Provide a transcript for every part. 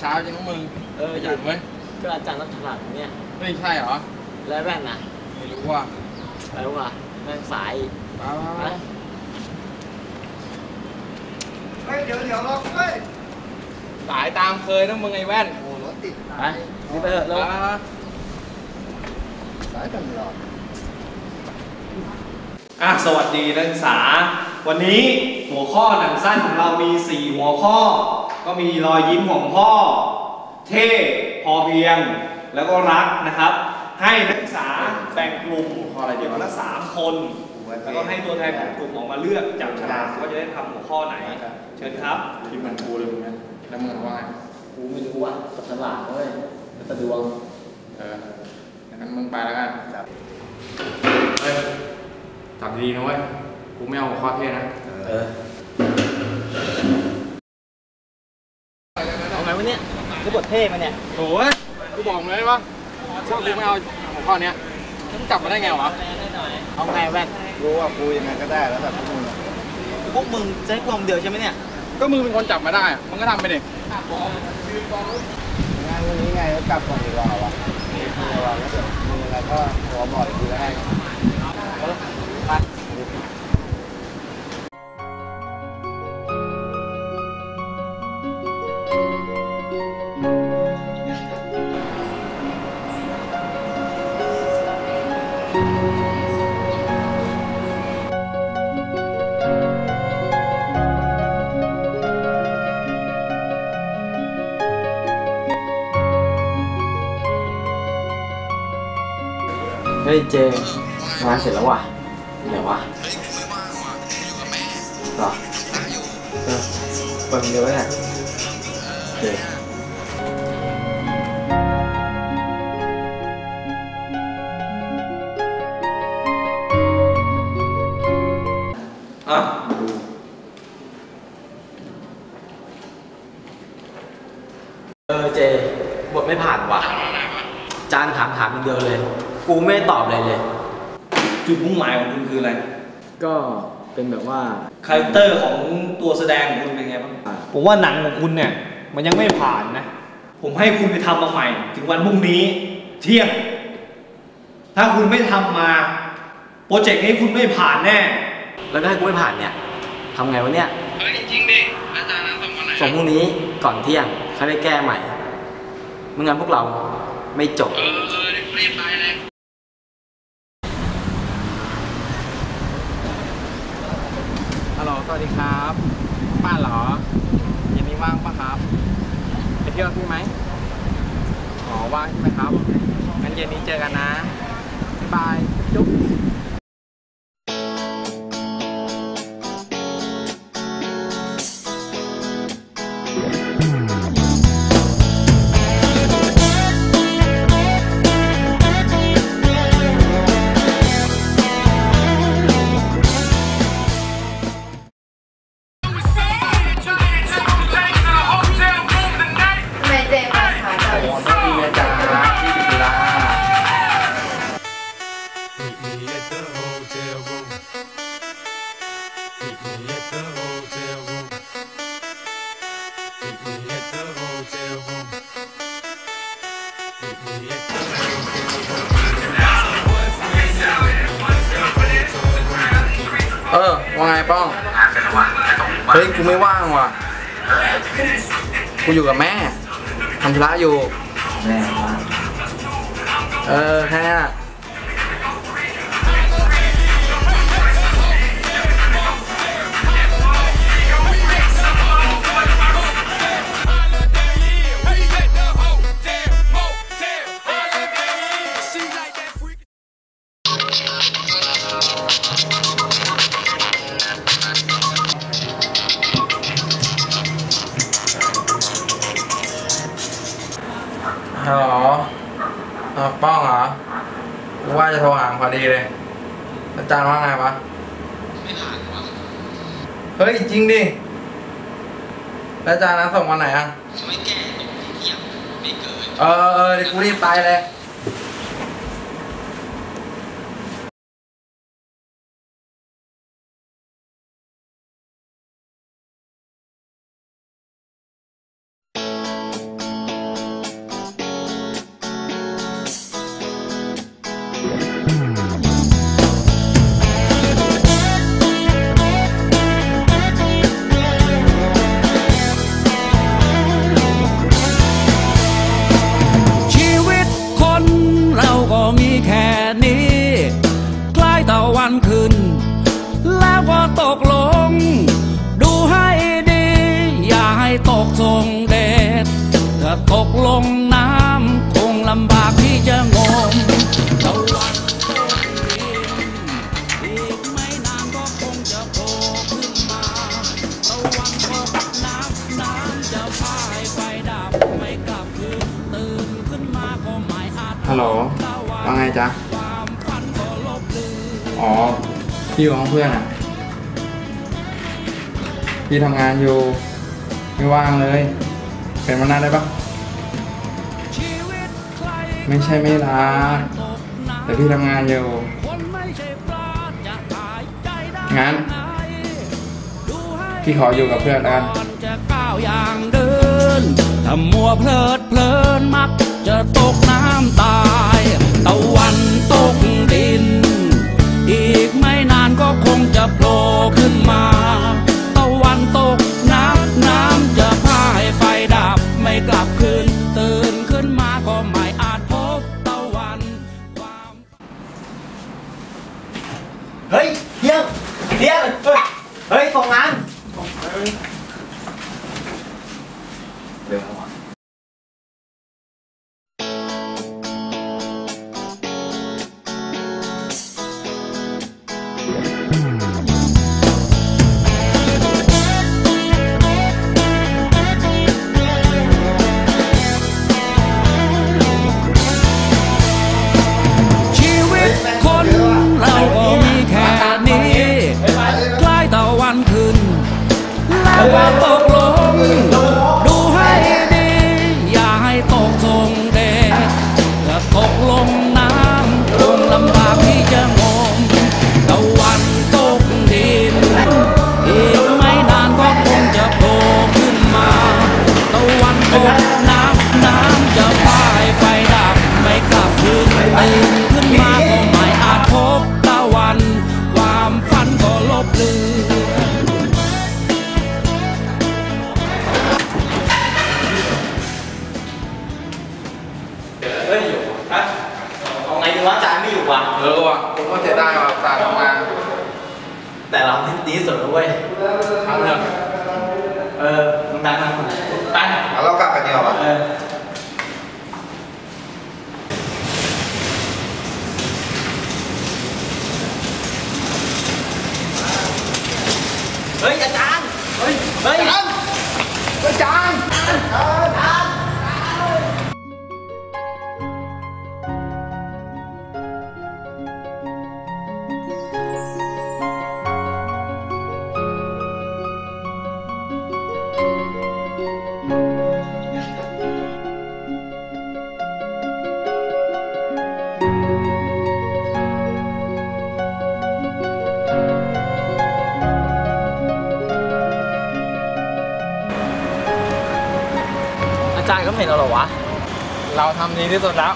เช้าจริงนะมึงเออขยันเว้ยก็อาจารย์นักถนัดเนี่ยเฮ้ยใช่เหรอ แล้วแว่นนะไม่รู้ว่ะไปว่าแม่งสายมามาไปมาเฮ้ยเดี๋ยวเดี๋ยวรอเฮ้ยสายตามเคยนะมึงไอ้แว่นโอ้รถติดไปนี่ไปเถอะแล้แล้ววสายกันรอ อะสวัสดีนักศึกษา วันนี้หัวข้อหนังสั้นของเรามี 4 หัวข้อ ก็มีรอยยิ้มของพ่อ เท่พอเพียง แล้วก็รักนะครับ ให้นักศึกษาแบ่งกลุ่มข้ออะไรดีวะคนละสามคนแล้วก็ให้ตัวแทนของกลุ่มออกมาเลือกจับฉลากว่าจะได้ทำหัวข้อไหน เชิญครับคิดเหมือนกูเลยมึงนะแล้วมึงว่าไงกูไม่รู้ว่าจับฉลากเว้ยแล้วแต่ดวงเอองั้นมึงไปแล้วกันเฮ้ยจับดีๆนะเว้ยกูไม่เอาหัวข้อเท่นะเออเอาไงวะเนี่ยกูบท เท่มาเนี่ยโอ้ยกูบอกมึงเลยว่าพวกกูไม่เอาหัวข้อเนี้ยมึงจับมาได้ไงวะ เอาไงแว่นรู้ว่ากูยังไงก็ได้แล้วแบบพวกมึงอะพวกมึงจะให้กลมเดียวใช่ไหมเนี่ย ก็มึงเป็นคนจับมาได้อะมึงก็ทำไปดิงานวันนี้ไงก็กลับก่อนดีกว่าวะมีระวังแล้วเดี๋ยวมีอะไรก็หัวบ่อยกูจะ เฮ้ยเจงานเสร็จแล้วว่ะไหนวะเหรอเออเปิดเดียวไว้แหละโอเคอะเออเจบทไม่ผ่านว่ะ จานถามถามอย่างเดียวเลย กูไม่ได้ตอบอะไรเลย จุดมุ่งหมายของคุณคืออะไร ก็เป็นแบบว่าคาแรคเตอร์ของตัวแสดงของคุณเป็นไงบ้างผมว่าหนังของคุณเนี่ย มันยังไม่ผ่านนะ ผมให้คุณไปทำมาใหม่ ถึงวันพรุ่งนี้ เที่ยง ถ้าคุณไม่ทำมาโปรเจกต์นี้คุณไม่ผ่านแน่ แล้วก็ให้กูไม่ผ่านเนี่ยทำไงวะเนี่ยเฮ้ยจริงดิอาจารย์นั้นส่งมาไหนส่งพรุ่งนี้ก่อนเที่ยงเขาได้แก้ใหม่ไม่งั้นพวกเราไม่จบ เออเออรีบไปเลย ฮัลโหล สวัสดีครับ บ้านเหรอ เย็นนี้ว่างปะครับ ไปเที่ยวกับพี่ไหมอ๋อ ว่างใช่ไหมครับงั้นเย็นนี้เจอกันนะบ๊ายบาย ฮ้ยกูไม่ว่างว่ะ กูอยู่กับแม่ทำธุระอยู่ แม่มาเออแค่นี้น่ะ ฮัลโหลเอ่อป้องเหรอกูว่าจะโทรหาพอดีเลย อาจารย์ว่าไงวะ ไม่ผ่านวะเฮ้ย จริงดิแล้วอาจารย์นั้นส่งวันไหนอะไม่แก้ส่งที่เที่ยงไม่เกิน เออเออเดี๋ยวกูรีบไปเลย พี่อยู่ห้องเพื่อนอะ พี่ทำงานอยู่ ไม่ว่างเลย เป็นวันหน้าได้ปะไม่ใช่ไม่รักแต่พี่ทำงานอยู่ งั้น พี่ขออยู่กับเพื่อนกันจะก้าวอย่างเดินทำมัวเพลิดเพลินมักจะตกน้ำตา เฮ้ มาก็ไม่อาจพบตะวัน ความฝันก็ลบเลือนเฮ้ยฮะเอาไงดีวะอาจารย์ไม่อยู่วะเออว่ะผมก็เสียดายว่ะตาทำงานแต่เราดีที่สุดแล้วเว้ยทำเถอะเออมึงดังนั่งมาไปแล้วเรากลับกันดีกว่าเออเฮ้ยอาจารย์ เฮ้ย เฮ้ยอาจารย์อาจารย์อาจารย์ก็ไม่เห็นเราหรอวะ เราทำดีที่สุดแล้ว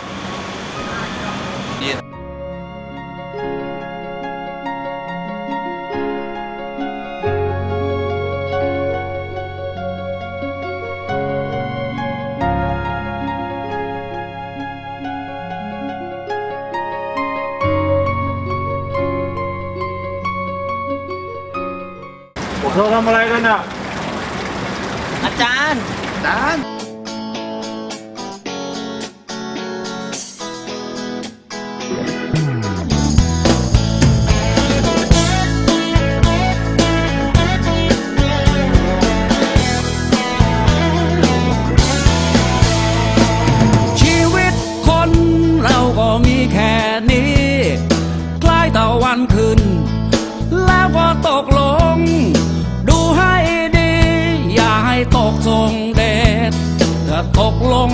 ตะวันขึ้น แล้วก็ตกลง ดูให้ดี อย่าให้ตกทรงเดชถ้าตกลง